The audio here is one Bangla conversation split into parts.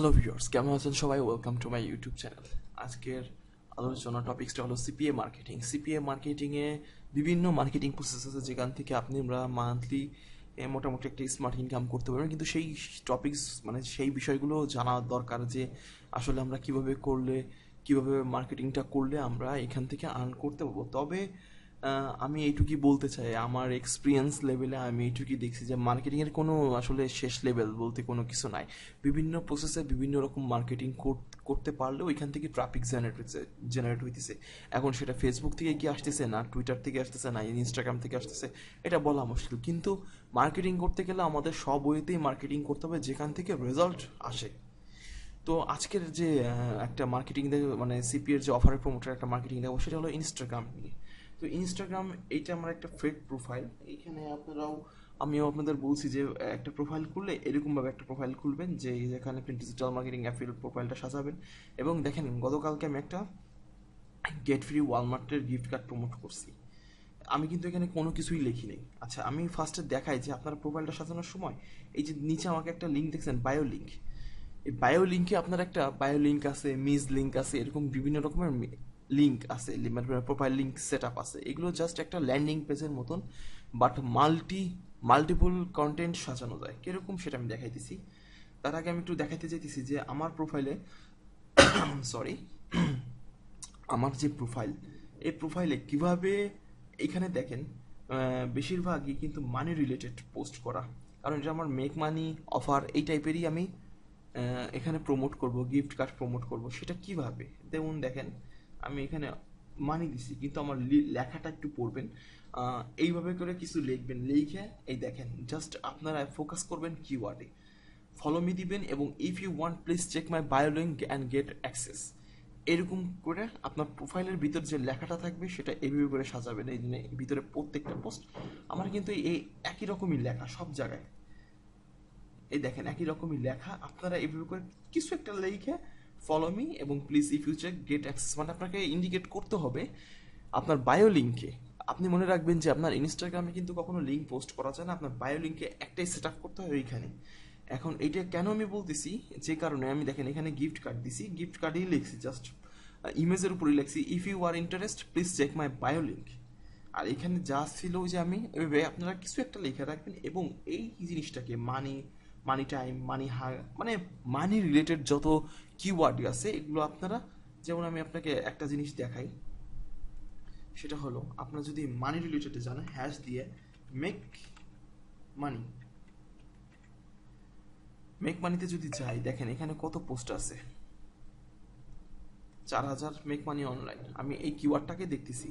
হ্যালো ভিউয়ার্স কেমন আছেন সবাই? Welcome to my YouTube channel আজকের আলোচনা টপিক্সটা হলো সিপিএ মার্কেটিং সিপিএ মার্কেটিংয়ে বিভিন্ন মার্কেটিং প্রসেস আছে, যেখান থেকে আপনি আমরা মান্থলি মোটামুটি একটা স্মার্ট ইনকাম করতে পারবেন। কিন্তু সেই টপিকস মানে সেই বিষয়গুলো জানা দরকার যে আসলে আমরা কীভাবে করলে, কীভাবে মার্কেটিংটা করলে আমরা এখান থেকে আর্ন করতে পারব। তবে আমি এইটুকুই বলতে চাই, আমার এক্সপিরিয়েন্স লেভেলে আমি এইটুকুই দেখছি যে মার্কেটিংয়ের কোনো আসলে শেষ লেভেল বলতে কোনো কিছু নাই। বিভিন্ন প্রসেসে বিভিন্ন রকম মার্কেটিং করতে পারলে ওইখান থেকে ট্রাফিক জেনারেট হচ্ছে জেনারেট হইতেছে। এখন সেটা ফেসবুক থেকে কি আসতেছে না টুইটার থেকে আসতেছে না ইনস্টাগ্রাম থেকে আসতেছে, এটা বলা মুশকিল। কিন্তু মার্কেটিং করতে গেলে আমাদের সব ওয়েতেই মার্কেটিং করতে হবে, যেখান থেকে রেজাল্ট আসে। তো আজকের যে একটা মার্কেটিং মানে সিপিএর যে অফারের প্রমোটার একটা মার্কেটিং দেবো সেটা হলো ইনস্টাগ্রাম নিয়ে। তো ইনস্টাগ্রাম এইটা আমার একটা ফেক প্রোফাইল এইখানে আপনারাও, আমিও আপনাদের বলছি যে, একটা প্রোফাইল খুললে এরকমভাবে একটা প্রোফাইল খুলবেন যে, যেখানে আপনি ডিজিটাল মার্কেটিং অ্যাফিল প্রোফাইলটা সাজাবেন। এবং দেখেন, গতকালকে আমি একটা গেট ফ্রি ওয়ালমার্টের গিফট কার্ড প্রমোট করছি। আমি কিন্তু এখানে কোনো কিছুই লিখি নেই। আচ্ছা আমি ফার্স্টে দেখাই যে, আপনার প্রোফাইলটা সাজানোর সময় এই যে নিচে আমাকে একটা লিঙ্ক দেখছেন বায়ো লিঙ্ক এই বায়ো লিঙ্কে আপনার একটা বায়ো লিঙ্ক আছে মিস লিঙ্ক আছে, এরকম বিভিন্ন রকমের লিঙ্ক আছে প্রোফাইল লিঙ্ক সেট আপ আছে। এগুলো জাস্ট একটা ল্যান্ডিং পেজের মতন বাট মাল্টি মাল্টিপল কন্টেন্ট সাজানো যায়। কীরকম সেটা আমি দেখাইতেছি। তার আগে আমি একটু দেখাইতে চাইতেছি যে আমার প্রোফাইলে সরি আমার যে প্রোফাইল এই প্রোফাইলে কীভাবে এখানে দেখেন বেশিরভাগই কিন্তু মানি রিলেটেড পোস্ট করা। কারণ এটা আমার মেক মানি অফার এই টাইপেরই আমি এখানে প্রমোট করব গিফট কার্ড প্রমোট করব, সেটা কীভাবে? যেমন দেখেন আমি এখানে মানি দিছি কিন্তু আমার লেখাটা একটু পড়বেন। এইভাবে করে কিছু লিখবেন। লিখে, এই দেখেন জাস্ট আপনারা ফোকাস করবেন কিওয়ার্ডে ফলো মি দিবেন এবং if you want please check my bio link and get access এরকম করে আপনার প্রোফাইলের ভিতর যে লেখাটা থাকবে, সেটা এইভাবে করে সাজাবেন। এই দিনে ভিতরে প্রত্যেকটা পোস্ট আমার কিন্তু এই একই রকমই লেখা সব জায়গায়। এই দেখেন, একই রকমই লেখা। আপনারা এইভাবে করে কিছু একটা লিখে ফলো মি এবং please if you check get access মানে আপনাকে ইন্ডিকেট করতে হবে আপনার বায়ো লিঙ্কে আপনি মনে রাখবেন যে আপনার ইনস্টাগ্রামে কিন্তু কখনো লিঙ্ক পোস্ট করা যায় না, আপনার বায়ো লিঙ্কে একটাই সেট আপ করতে হয় ওইখানে। এখন এইটা কেন আমি বলতেছি? যে কারণে আমি দেখেন এখানে গিফট কার্ড দিছি গিফট কার্ডেই লিখছি জাস্ট ইমেজের উপরেই লিখছি if you are interest please check my bio link আর এখানে যা ছিল যে আমি, এভাবে আপনারা কিছু একটা লিখে রাখবেন এবং এই জিনিসটাকে মানি মানি টাইম মানি হার মানে মানি রিলেটেড যত কিওয়ার্ড আছে, এগুলো আপনারা, যেমন আমি আপনাকে একটা জিনিস দেখাই, সেটা হলো, আপনার যদি মানি রিলেটেড জানেন হ্যাশ দিয়ে মেক মানি মেক মানিতে যদি যাই, দেখেন এখানে কত পোস্ট আছে। চার হাজার মেক মানি অনলাইন আমি এই কিওয়ার্ডটাকে দেখতেছি।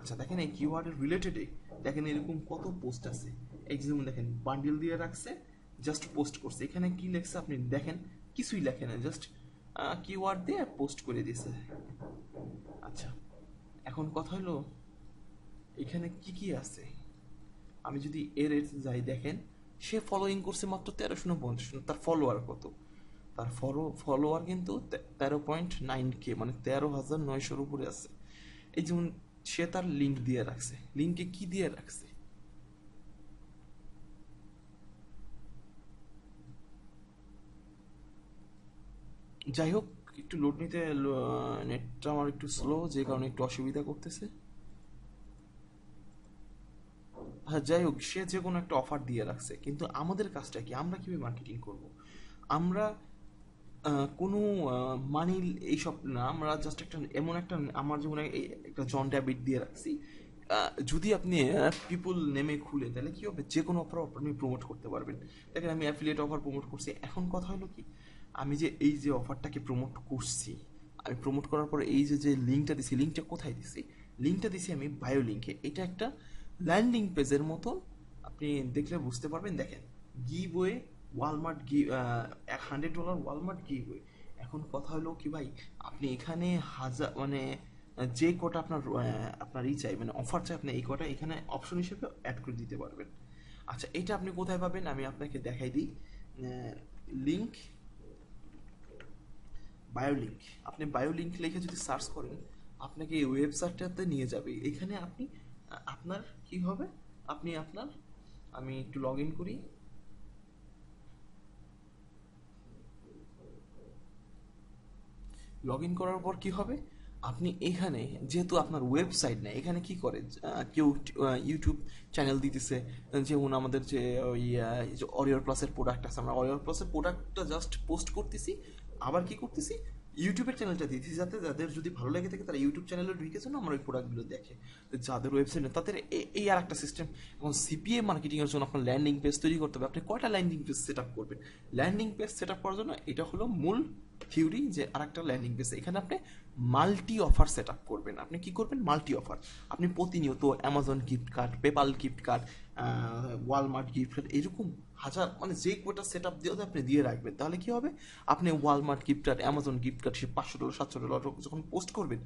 আচ্ছা দেখেন এই কিওয়ার্ডের রিলেটেডে দেখেন এরকম কত পোস্ট আছে। এই যেমন দেখেন বান্ডিল দিয়ে রাখছে জাস্ট পোস্ট করছে। এখানে কি লেখছে আপনি দেখেন কিছুই লেখে না জাস্ট কিওয়ার্ড দিয়ে পোস্ট করে দিয়েছে। আচ্ছা এখন কথা হলো, এখানে কি কি আছে? আমি যদি এর যাই দেখেন, সে ফলোইং করছে মাত্র তেরোশো পঞ্চাশ তার ফলোয়ার কত? তার ফলো ফলোয়ার কিন্তু তেরো পয়েন্ট নাইন কে মানে তেরো হাজার নয়শোর উপরে আছে। এই যেমন সে তার লিঙ্ক দিয়ে রাখছে। লিঙ্কে কি দিয়ে রাখছে? যাই হোক একটু লোড নিতে নেটটা আমার একটু স্লো যে কারণে একটু অসুবিধা করতেছে। হ্যাঁ যাই হোক সে যে কোনো একটা অফার দিয়ে রাখছে। কিন্তু আমাদের কাজটা কি? আমরা কীভাবে মার্কেটিং করব? আমরা কোনো মানি এইসব না, আমরা জাস্ট একটা, এমন একটা, আমার যেমন একটা জন ড্যাবিট দিয়ে রাখছি। যদি আপনি পিপুল নেমে খুলে, তাহলে কী হবে? যে কোনো অফার আপনি প্রমোট করতে পারবেন। দেখেন, আমি অ্যাফিলিয়েট অফার প্রমোট করছি। এখন কথা হলো কি? আমি যে এই যে অফারটাকে প্রমোট করছি, আমি প্রমোট করার পরে এই যে যে লিঙ্কটা দিছি লিঙ্কটা কোথায় দিছি? লিঙ্কটা দিছি আমি বায়ো লিঙ্কে এটা একটা ল্যান্ডিং পেজের মতো, আপনি দেখলে বুঝতে পারবেন। দেখেন গিভওয়ে ওয়ালমার্ট গি এক হান্ড্রেড ডলার ওয়ালমার্ট গিভওয়ে এখন কথা হলো কি ভাই, আপনি এখানে হাজার মানে যে কটা আপনার আপনার ই চাই মানে অফার চাই, আপনি এই কটা এখানে অপশন হিসেবে অ্যাড করে দিতে পারবেন। আচ্ছা এটা আপনি কোথায় পাবেন? আমি আপনাকে দেখাই দিই। লিঙ্ক বায়োলিঙ্ক আপনি বায়োলিঙ্ক লিখে যদি সার্চ করেন, আপনাকে এই ওয়েবসাইটটাতে নিয়ে যাবে। এখানে আপনি, আপনার কি হবে? আপনি আপনার, আমি একটু লগ ইন করি। লগ ইন করার পর কি হবে? আপনি এখানে, যেহেতু আপনার ওয়েবসাইট নেই, এখানে কি করে? কেউ ইউটিউব চ্যানেল দিতেছে। যেমন আমাদের যে ওই অরিয়র প্লাসের প্রোডাক্ট আছে, আমরা অরিয়র প্লাসের প্রোডাক্টটা জাস্ট পোস্ট করতেছি। আবার কি করতেছি? ইউটিউবের চ্যানেলটা দিয়েছি যাতে যাদের যদি ভালো লেগে থাকে তারা ইউটিউব চ্যানেলে ঢুকে যেন আমার ওই প্রোডাক্টগুলো দেখে। যাদের ওয়েবসাইট নেই, তাদের এই আর একটা সিস্টেম এখন সিপিএ মার্কেটিংয়ের জন্য আপনার ল্যান্ডিং পেজ তৈরি করতে হবে। আপনি কয়টা ল্যান্ডিং পেজ সেট আপ করবেন? ল্যান্ডিং পেজ সেট আপ করার জন্য এটা হলো মূল থিওরি যে আরেকটা ল্যান্ডিং পেজ এখানে আপনি মাল্টি অফার সেট আপ করবেন। আপনি কি করবেন? মাল্টি অফার আপনি প্রতিনিয়ত Amazon gift card PayPal gift card Walmart gift card এরকম হাজার মানে যে কোটা সেট আপ দিয়ে আপনি দিয়ে রাখবেন, তাহলে কি হবে? আপনি Walmart gift card Amazon gift card সে পাঁচশো ডলার, সাতশো ডলার যখন পোস্ট করবেন,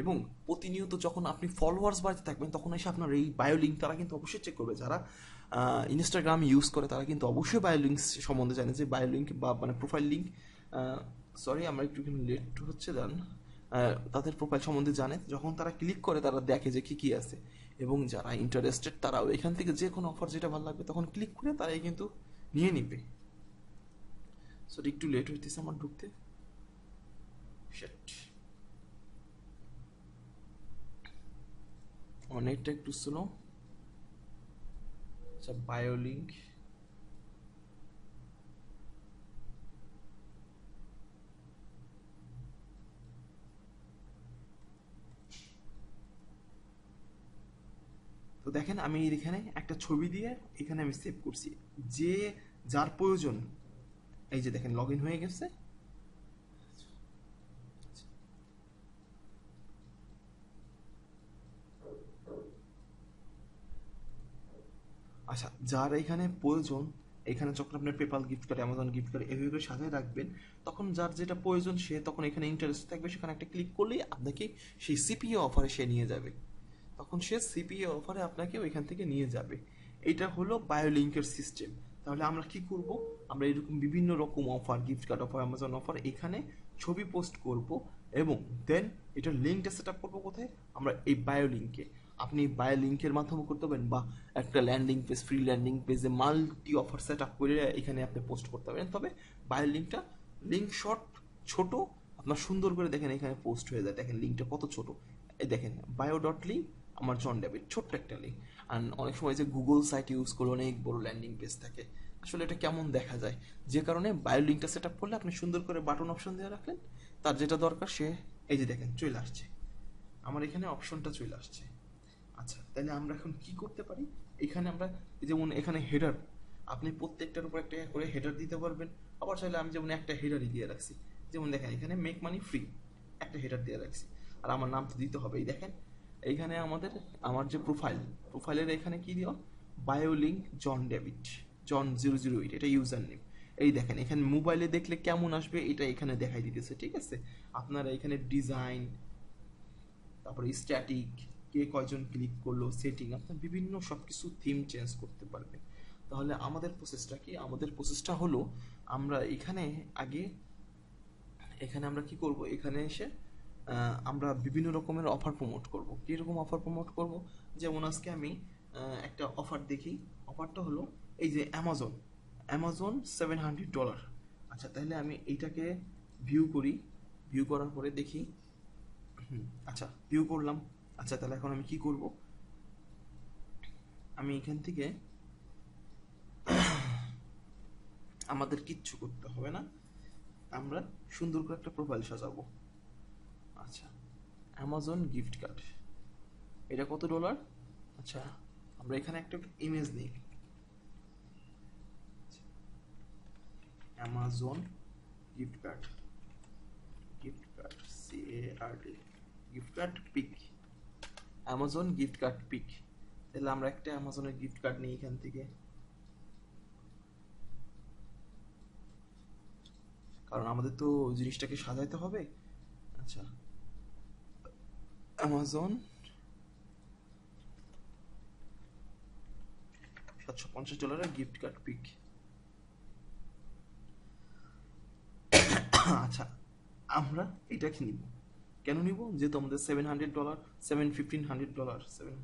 এবং প্রতিনিয়ত যখন আপনি ফলোয়ার্স বাড়তে থাকবেন, তখন এসে আপনার এই বায়ো লিঙ্ক তারা কিন্তু অবশ্যই চেক করবে। যারা ইনস্টাগ্রাম ইউজ করে, তারা কিন্তু অবশ্যই বায়ো সম্বন্ধে জানে যে বায়ো লিঙ্ক বা মানে প্রোফাইল লিঙ্ক সরি আমার একটু লেট হচ্ছে দেন তাদের প্রোফাইল সম্বন্ধে জানে। যখন তারা ক্লিক করে, তারা দেখে যে কী কী আছে। এবং যারা ইন্টারেস্টেড তারাও এখান থেকে যে কোনো অফার যেটা ভালো লাগবে তখন ক্লিক করে তারাই কিন্তু নিয়ে নিবে। সো একটু লেট হইতেছে আমার ঢুকতে। অনেকটা একটু স্লো আচ্ছা বায়ো দেখেন আমি এখানে একটা ছবি দিয়ে এখানে আমি সেভ করছি। যে যার প্রয়োজন, এই যে দেখেন লগ হয়ে গেছে। আচ্ছা যার এখানে প্রয়োজন, এখানে যখন আপনার PayPal gift card Amazon gift card এভাবে সাজায় রাখবেন, তখন যার যেটা প্রয়োজন সে তখন এখানে ইন্টারেস্ট থাকবে, সেখানে একটা ক্লিক করলেই আপনাকে সেই সিপিএ অফারে সে নিয়ে যাবে। তখন সে সিপিএ অফারে আপনাকে ওইখান থেকে নিয়ে যাবে। এটা হলো বায়োলিঙ্কের সিস্টেম তাহলে আমরা কি করব? আমরা এরকম বিভিন্ন রকম offer gift card offer Amazon offer এখানে ছবি পোস্ট করব এবং দেন এটার লিঙ্কটা সেট আপ করব কোথায়? আমরা এই বায়ো লিঙ্কে আপনি বায়ো লিঙ্কের মাধ্যমে করতে পারেন বা একটা ল্যান্ডিং পেজ ফ্রি ল্যান্ডিং পেজে মাল্টি অফার সেট আপ করে এখানে আপনি পোস্ট করতে পারেন। তবে বায়ো লিঙ্কটা লিঙ্ক শর্ট ছোট, আপনার সুন্দর করে দেখেন এখানে পোস্ট হয়ে যায়। দেখেন লিঙ্কটা কত ছোট? দেখেন বায়ো ডট লিঙ্ক আমার জন ডেবিট ছোট্ট একটা লিঙ্ক আর অনেক সময় যে গুগল সাইট ইউজ করে অনেক বড় ল্যান্ডিং পেজ থাকে। আসলে এটা কেমন দেখা যায়? যে কারণে বায়ো লিঙ্কটা সেট আপ করলে আপনি সুন্দর করে বাটন অপশন দিয়ে রাখলেন। তার যেটা দরকার সে এই যে দেখেন, চলে আসছে। আমার এখানে অপশনটা চলে আসছে। আচ্ছা তাহলে আমরা এখন কি করতে পারি? এখানে আমরা যেমন এখানে হেডার আপনি প্রত্যেকটার উপর একটা করে হেডার দিতে পারবেন। আবার চাইলে আমি যেমন একটা হেডারই দিয়ে রাখছি। যেমন দেখেন, এখানে মেক মানি ফ্রি একটা হেডার দিয়ে রাখছি। আর আমার নাম তো দিতে হবেই, দেখেন। এইখানে আমাদের, আমার যে প্রোফাইল প্রোফাইলের এখানে কি দিও bio link John David John zero zero eight এটা ইউজার নেম এই দেখেন, এখানে মোবাইলে দেখলে কেমন আসবে, এটা এখানে দেখাই দিতেছে, ঠিক আছে? আপনারা এখানে ডিজাইন তারপরে স্ট্যাটিক কে কয়জন ক্লিক করল সেটিং আপনার বিভিন্ন সব কিছু থিম চেঞ্জ করতে পারবেন। তাহলে আমাদের প্রসেসটা কি? আমাদের প্রসেসটা হলো, আমরা এখানে আগে, এখানে আমরা কি করব? এখানে এসে আমরা বিভিন্ন রকমের অফার প্রমোট করব। কীরকম অফার প্রমোট করব? যেমন আজকে আমি একটা অফার দেখি। অফারটা হলো এই যে Amazon Amazon seven hundred dollar আচ্ছা তাহলে আমি এইটাকে ভিউ করি। ভিউ করার পরে দেখি। আচ্ছা ভিউ করলাম। আচ্ছা তাহলে এখন আমি কি করব? আমি এখান থেকে আমাদের কিচ্ছু করতে হবে না। আমরা সুন্দর করে একটা প্রোফাইল সাজাবো। আচ্ছা। অ্যামাজন গিফট কার্ড এটা কত ডলার আচ্ছা আমরা এখানে একটা ইমেজ নিই। Amazon gift card gift card C A R D gift card pick Amazon gift card pick তাহলে আমরা একটা অ্যামাজনের গিফট কার্ড নিই এখান থেকে। কারণ আমাদের তো জিনিসটাকে সাজাইতে হবে। আচ্ছা। অ্যামাজন সাতশো পঞ্চাশ ডলারের গিফট কার্ড পিক আচ্ছা আমরা এটাকে নিব? কেন নিব? যেহেতু আমাদের seven hundred dollar seven fifteen hundred dollar seven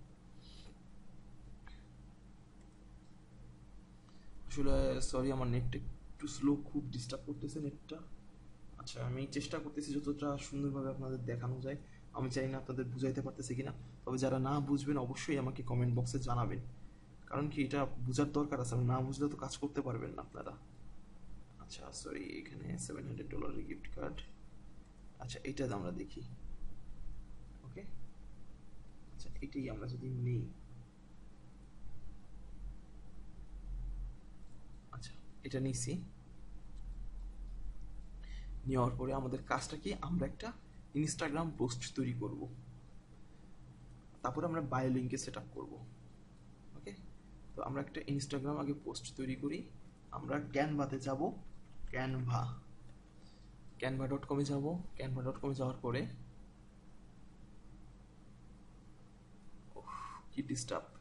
আসলে সরি আমার নেটটা একটু স্লো খুব ডিস্টার্ব করতেছে নেটটা আচ্ছা আমি চেষ্টা করতেছি যতটা সুন্দরভাবে আপনাদের দেখানো যায়। আমি চাই না আপনাদের বুঝাইতে পারতেছি কিনা। তবে যারা না বুঝবেন, অবশ্যই আমাকে কমেন্ট বক্সে জানাবেন। কারণ কি, এটা বোঝার দরকার আছে। না বুঝলে তো কাজ করতে পারবেন না আপনারা। আচ্ছা সরি এখানে সেভেন হান্ড্রেড ডলারের গিফট কার্ড আচ্ছা এইটা আমরা দেখি। ওকে আচ্ছা এটাই আমরা যদি নেই। আচ্ছা এটা নিছি। নেওয়ার পরে আমাদের কাজটা কি? আমরা একটা ইনস্টাগ্রাম পোস্ট তৈরি করব। তারপরে আমরা বায়ো লিঙ্কে সেট আপ করব। ওকে তো আমরা একটা ইনস্টাগ্রাম আগে পোস্ট তৈরি করি। আমরা ক্যানভাতে যাব। ক্যানভা ক্যানভা ডট কমে যাব। ক্যানভা ডট কমে যাওয়ার পরে কি ডিস্টার্ব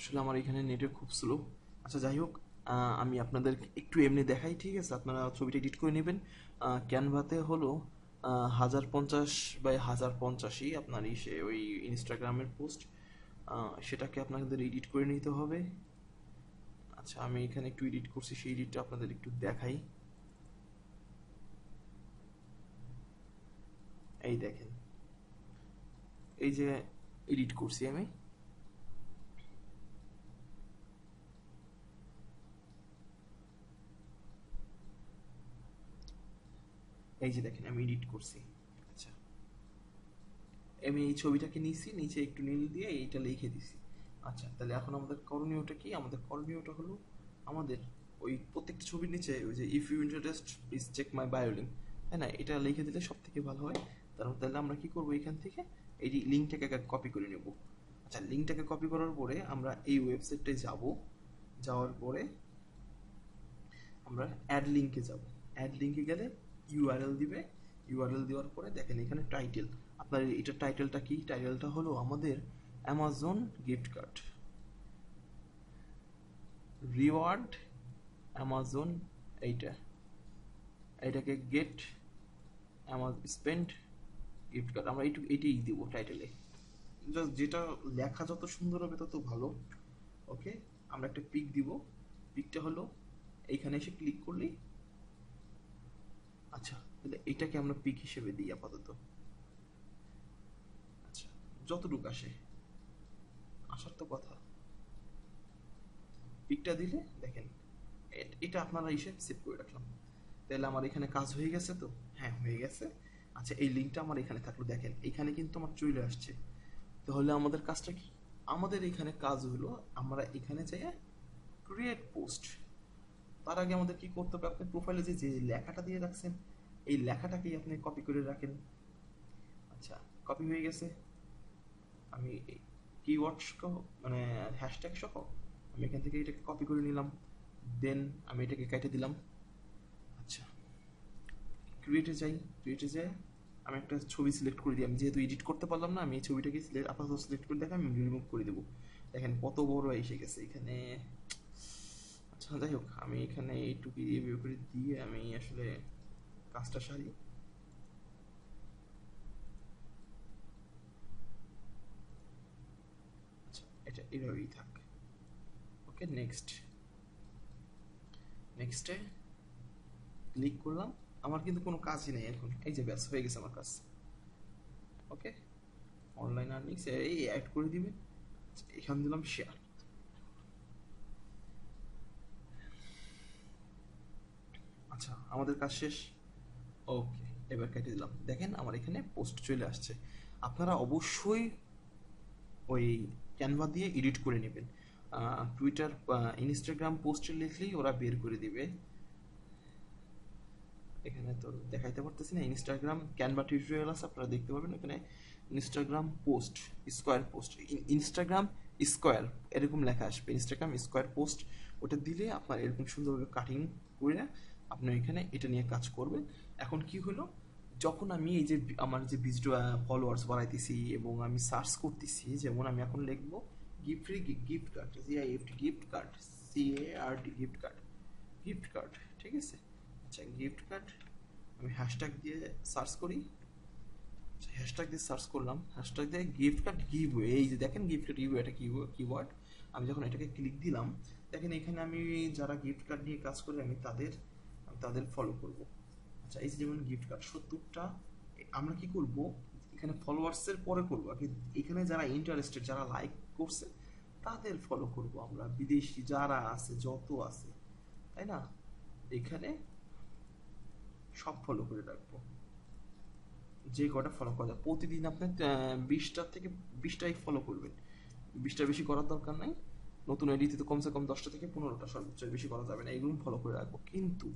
আসলে আমার এখানে নেটের খুব স্লো আচ্ছা যাই হোক। আমি আপনাদের একটু এমনি দেখাই ঠিক আছে? আপনারা ছবিটা এডিট করে নেবেন। ক্যানভাতে হলো হাজার পঞ্চাশ বাই হাজার পঞ্চাশই আপনার ইসে ওই ইনস্টাগ্রামের পোস্ট সেটাকে আপনাদের এডিট করে নিতে হবে। আচ্ছা আমি এখানে একটু এডিট করছি সেই এডিটটা আপনাদের একটু দেখাই। এই দেখেন। এই যে এডিট করছি আমি। এই যে দেখেন, আমি এডিট করছি। আচ্ছা। আমি এই ছবিটাকে নিয়েছি নিচে একটু নীল দিয়ে এইটা লিখে দিছি। আচ্ছা তাহলে এখন আমাদের করণীয়টা কি? আমাদের করণীয়টা হলো আমাদের ওই প্রত্যেকটা ছবির নিচে ওই যে if you interest please check my bio link তাই না? এটা লিখে দিলে সব থেকে ভালো হয়। তার তাহলে আমরা কি করব এখান থেকে? এই লিঙ্কটাকে কপি করে নেব। আচ্ছা লিঙ্কটাকে কপি করার পরে আমরা এই ওয়েবসাইটটায় যাব। যাওয়ার পরে আমরা অ্যাড লিঙ্কে যাব। অ্যাড লিঙ্কে গেলে ইউআরএল দিবে। ইউআরএল দেওয়ার পরে দেখেন এখানে টাইটেল আপনার এটা টাইটেলটা কি? টাইটেলটা হলো আমাদের Amazon gift card reward Amazon এইটা। এইটাকে get Amazon spend gift card আমরা এইটুকু, এইটাই দিব টাইটেলে জাস্ট যেটা লেখা যত সুন্দর হবে তত ভালো। ওকে আমরা একটা পিক দিব। পিকটা হলো, এইখানে এসে ক্লিক করলেই আচ্ছা তাহলে এটাকে আমরা পিক হিসেবে দিই আপাতত। আচ্ছা যতটুকু আসে। আসার তো কথা। পিকটা দিলে, দেখেন এটা আপনারা হিসেব সেভ করে রাখলাম। তাহলে আমার এখানে কাজ হয়ে গেছে তো? হ্যাঁ হয়ে গেছে। আচ্ছা এই লিঙ্কটা আমার এখানে থাকল। দেখেন, এখানে কিন্তু আমার চলে আসছে। তাহলে আমাদের কাজটা কি? আমাদের এখানে কাজ হলো, আমরা এখানে যাই ক্রিয়েট পোস্ট তার আগে আমাদের কি করতে হবে? আপনি প্রোফাইলে যে লেখাটা দিয়ে রাখছেন এই লেখাটাকেই আপনি কপি করে রাখেন। আচ্ছা কপি হয়ে গেছে। আমি কিওয়ার্ড সহ মানে হ্যাশট্যাগ সহ, আমি এখান থেকে এটাকে কপি করে নিলাম। দেন আমি এটাকে কেটে দিলাম। আচ্ছা ক্রিয়েটে যাই। ক্রিয়েটে যাই আমি একটা ছবি সিলেক্ট করে দিই। আমি যেহেতু এডিট করতে পারলাম না, আমি এই ছবিটাকে সিলেক্ট আপাতত সিলেক্ট করে দেখে আমি রিমুভ করে দেবো। দেখেন কত বড় এসে গেছে এখানে। আচ্ছা যাই হোক, আমি এখানে এইটুকু দিয়ে করে দিয়ে আমি আসলে কাজটা সারি। আচ্ছা এটা এভাবেই থাক। ওকে নেক্সট নেক্সটে ক্লিক করলাম। আমার কিন্তু কোনো কাজই নেই এখন। এই যে ব্যাস, হয়ে গেছে আমার কাজ। ওকে অনলাইন আর্নিংস এই অ্যাড করে দিবে। এখান দিলাম শেয়ার আচ্ছা আমাদের কাজ শেষ। ওকে এবার কেটে দিলাম। দেখেন আমার এখানে পোস্ট চলে আসছে। আপনারা অবশ্যই ওই ক্যানভা দিয়ে এডিট করে নেবেন। টুইটার ইনস্টাগ্রাম পোস্টে লিখলেই ওরা বের করে দিবে। এখানে তো দেখাইতে পারতেছি না ইনস্টাগ্রাম ক্যানভা টিউটোরিয়াল আছে, আপনারা দেখতে পাবেন এখানে Instagram post square post Instagram square এরকম লেখা আসবে। ইনস্টাগ্রাম স্কোয়ার পোস্ট ওটা দিলে আপনার এরকম সুন্দরভাবে কাটিং করে আপনি এখানে এটা নিয়ে কাজ করবেন। এখন কি হলো যখন আমি এই যে আমার যে ভিডিও ফলোয়ার্স বাড়াইতেছি এবং আমি সার্চ করতেছি, যেমন আমি এখন লিখব gift free gift card C I F gift card C A R D gift card gift card ঠিক আছে? আচ্ছা গিফট কার্ড আমি হ্যাশট্যাগ দিয়ে সার্চ করি। হ্যাশট্যাগ দিয়ে সার্চ করলাম। হ্যাশট্যাগ দিয়ে গিফট কার্ড গিভ এই যে দেখেন গিফট কার্ড গিভ এটা কিওয়ার্ড আমি যখন এটাকে ক্লিক দিলাম, দেখেন এখানে আমি যারা গিফট কার্ড নিয়ে কাজ করি, আমি তাদের তাদের ফলো করব। আচ্ছা এই যেমন গিফট কার্ড সত্তরটা আমরা কি করব? এখানে ফলোয়ার্সের পরে করব কি এখানে যারা ইন্টারেস্টেড যারা লাইক করছে, তাদের ফলো করব আমরা। বিদেশি যারা আছে, যত আছে, তাই না? এখানে সব ফলো করে রাখব। যে কটা ফলো করা যায়। প্রতিদিন আপনি বিশটার থেকে বিশটাই ফলো করবেন। বিশটা বেশি করার দরকার নাই। নতুন আইডিতে তো কমসে কম দশটা থেকে পনেরোটা সর্বোচ্চ বেশি করা যাবে না। এগুলো ফলো করে রাখব। কিন্তু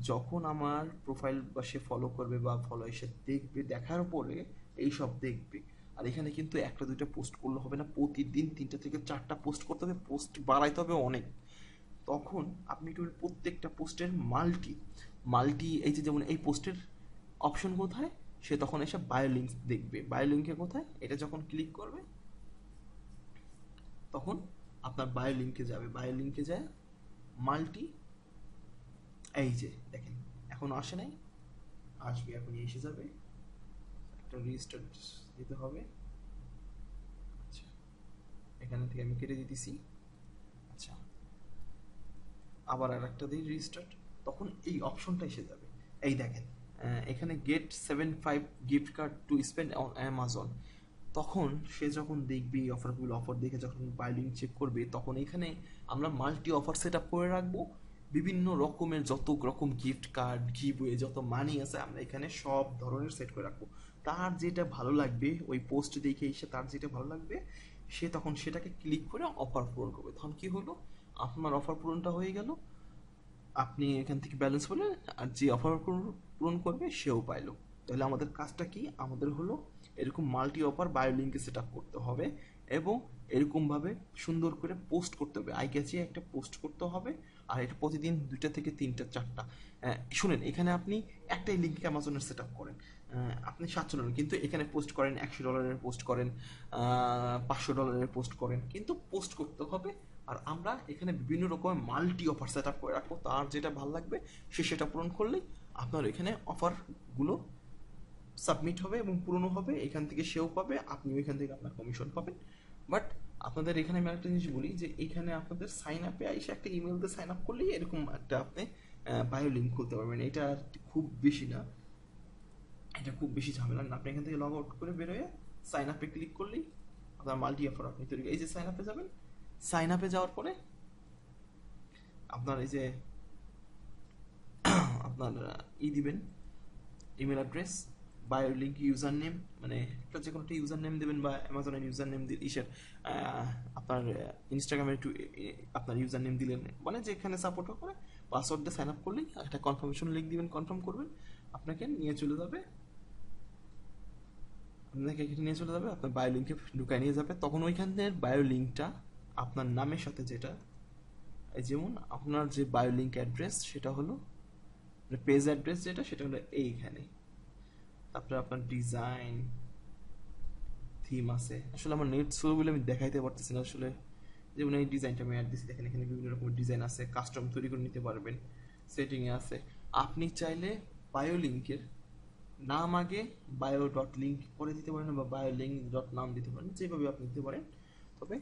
যখন আমার প্রোফাইল বা সে ফলো করবে বা ফলো এসে দেখবে, দেখার পরে এই সব দেখবে। আর এখানে কিন্তু একটা দুইটা পোস্ট করলে হবে না, প্রতিদিন তিনটা থেকে চারটা পোস্ট করতে হবে পোস্ট বাড়াইতে হবে অনেক। তখন আপনি একটু প্রত্যেকটা পোস্টের মাল্টি মাল্টি এই যে যেমন এই পোস্টের অপশন কোথায়? সে তখন এসে বায়ো লিঙ্ক দেখবে। বায়ো লিঙ্কে কোথায়? এটা যখন ক্লিক করবে, তখন আপনার বায়ো লিঙ্কে যাবে। বায়ো লিঙ্কে যায় মাল্টি এই যে, দেখেন, এখন আসে নাই, আসবে, এখনই এসে যাবে। একটা রেজিস্টার দিতে হবে। আচ্ছা এখানে থেকে আমি কেটে দিতেছি। আচ্ছা আবার আর একটা দিই রিস্টার্ট তখন এই অপশনটা এসে যাবে। এই দেখেন এখানে get seven five gift card to spend on Amazon তখন সে যখন দেখবে এই অফারগুলো অফার দেখে যখন বাইলিং চেক করবে, তখন এখানে আমরা মাল্টি অফার সেট আপ করে রাখব। বিভিন্ন রকমের যত রকম গিফট কার্ড গিভওয়ে যত মানি আছে, আমরা এখানে সব ধরনের সেট করে রাখব। তার যেটা ভালো লাগবে, ওই পোস্ট দেখে এসে তার যেটা ভালো লাগবে, সে তখন সেটাকে ক্লিক করে অফার পূরণ করবে। তখন কি হলো? আপনার অফার পূরণটা হয়ে গেল। আপনি এখান থেকে ব্যালেন্স বলে আর যে অফার পূরণ করবে, সেও পাইলো। তাহলে আমাদের কাজটা কি? আমাদের হলো এরকম মাল্টি অফার বায়ো লিঙ্কে সেট আপ করতে হবে এবং এরকমভাবে সুন্দর করে পোস্ট করতে হবে। আই ক্যাচে একটা পোস্ট করতে হবে। আর এটা প্রতিদিন দুইটা থেকে তিনটা, চারটা। শুনেন, এখানে আপনি একটাই লিঙ্কে অ্যামাজনের সেট আপ করেন আপনি সাতশো ডলার কিন্তু এখানে পোস্ট করেন, একশো ডলারের পোস্ট করেন পাঁচশো ডলারের পোস্ট করেন, কিন্তু পোস্ট করতে হবে। আর আমরা এখানে বিভিন্ন রকমের মাল্টি অফার সেট আপ করে রাখব। তার যেটা ভালো লাগবে, সে সেটা পূরণ করলেই আপনার এখানে অফারগুলো সাবমিট হবে এবং পূরণ হবে। এখান থেকে সেও পাবে, আপনিও এখান থেকে আপনার কমিশন পাবেন। বাট আপনাদের এখানে আমি একটা জিনিস বলি যে এখানে আপনাদের সাইন আপে এসে একটা ইমেল দিয়ে সাইন আপ করলেই এরকম একটা আপনি বায়ো লিঙ্ক খুলতে পারবেন। এটা খুব বেশি না। এটা খুব বেশি ঝামেলা না। আপনি এখান থেকে লগ আউট করে বেরোয় সাইন আপে ক্লিক করলেই আপনার মাল্টি অফার আপনি তৈরি এই যে সাইন আপে যাবেন সাইন আপে যাওয়ার পরে আপনার এই যে আপনার ই দিবেন email address bio link username মানে যে কোনো একটা ইউজার নেম দেবেন বা অ্যামাজনের ইউজার নেম ইসের আপনার ইনস্টাগ্রামের একটু আপনার ইউজার নেম দিলেন মানে যেখানে সাপোর্ট করে পাসওয়ার্ড দিয়ে সাইন আপ করলেই একটা কনফার্মেশন লিঙ্ক দিবেন কনফার্ম করবেন, আপনাকে নিয়ে চলে যাবে। আপনাকে নিয়ে চলে যাবে, আপনার বায়ো লিঙ্কে ঢুকায় নিয়ে যাবে। তখন ওইখানের বায়ো লিঙ্কটা আপনার নামের সাথে যেটা যেমন আপনার যে বায়ো লিঙ্ক অ্যাড্রেস সেটা হলো পেজ অ্যাড্রেস যেটা, সেটা হলো এইখানে। তারপরে আপনার ডিজাইন থিম আছে। আসলে আমার নেট স্লো বলে আমি দেখাইতে পারতেছি না। আসলে যেমন এই ডিজাইনটা আমি অ্যাড দিচ্ছি দেখেন এখানে বিভিন্ন রকমের ডিজাইন আছে কাস্টম তৈরি করে নিতে পারবেন সেটিংয়ে আছে। আপনি চাইলে বায়ো লিঙ্কের নাম আগে বায়ো ডট লিঙ্ক পরে দিতে পারেন বা বায়ো লিঙ্ক ডট নাম দিতে পারেন, যেভাবে আপনি দিতে পারেন। তবে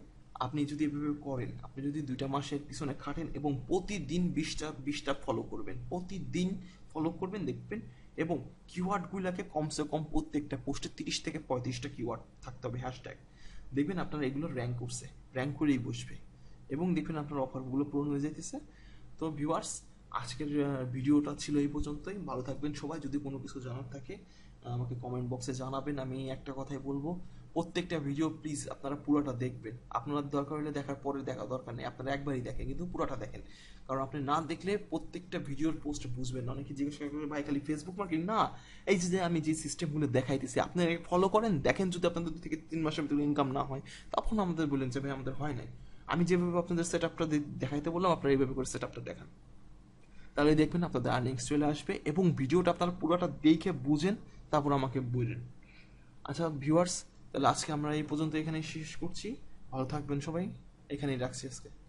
আপনি যদি এভাবে করেন, আপনি যদি দুইটা মাসের পিছনে খাটেন এবং প্রতিদিন বিশটা বিশটা ফলো করবেন, প্রতিদিন ফলো করবেন, দেখবেন এবং কিওয়ার্ডগুলোকে কমসে কম প্রত্যেকটা পোস্টে তিরিশ থেকে পঁয়ত্রিশটা কিওয়ার্ড থাকতে হবে হ্যাশট্যাগ দেখবেন আপনার এগুলো র্যাঙ্ক করছে র্যাঙ্ক করেই বসবে। এবং দেখবেন আপনার অফারগুলো পূরণ হয়ে যেতেছে তো ভিউয়ার্স আজকের ভিডিওটা ছিল এই পর্যন্তই। ভালো থাকবেন সবাই। যদি কোনো কিছু জানার থাকে আমাকে কমেন্ট বক্সে জানাবেন, আমি একটা কথাই বলব। প্রত্যেকটা ভিডিও প্লিজ আপনারা পুরোটা দেখবেন। আপনার দরকার হলে দেখার পরে দেখা দরকার নেই, আপনারা একবারই দেখেন, কিন্তু পুরোটা দেখেন। কারণ আপনি না দেখলে প্রত্যেকটা ভিডিওর পোস্ট বুঝবেন না। অনেকে জিজ্ঞেস করে, ভাই, খালি ফেসবুক মার্কেট না, এই যে আমি যে সিস্টেমগুলো দেখাইতেছি, আপনি ফলো করেন, দেখেন যদি আপনাদের থেকে তিন মাসের ভিতরে ইনকাম না হয়, তখন আমাদের বলেন যে, ভাই, আমাদের হয় নাই। আমি যেভাবে আপনাদের সেট আপটা দেখাইতে বললাম, আপনারা এইভাবে করে সেট আপটা দেখান। তাহলে দেখবেন আপনাদের আর্নিংস চলে আসবে এবং ভিডিওটা আপনারা পুরোটা দেখে বুঝেন তারপর আমাকে বললেন। আচ্ছা ভিউয়ার্স তাহলে আজকে আমরা এই পর্যন্ত এখানে শেষ করছি। ভালো থাকবেন সবাই। এখানেই রাখছি আজকে।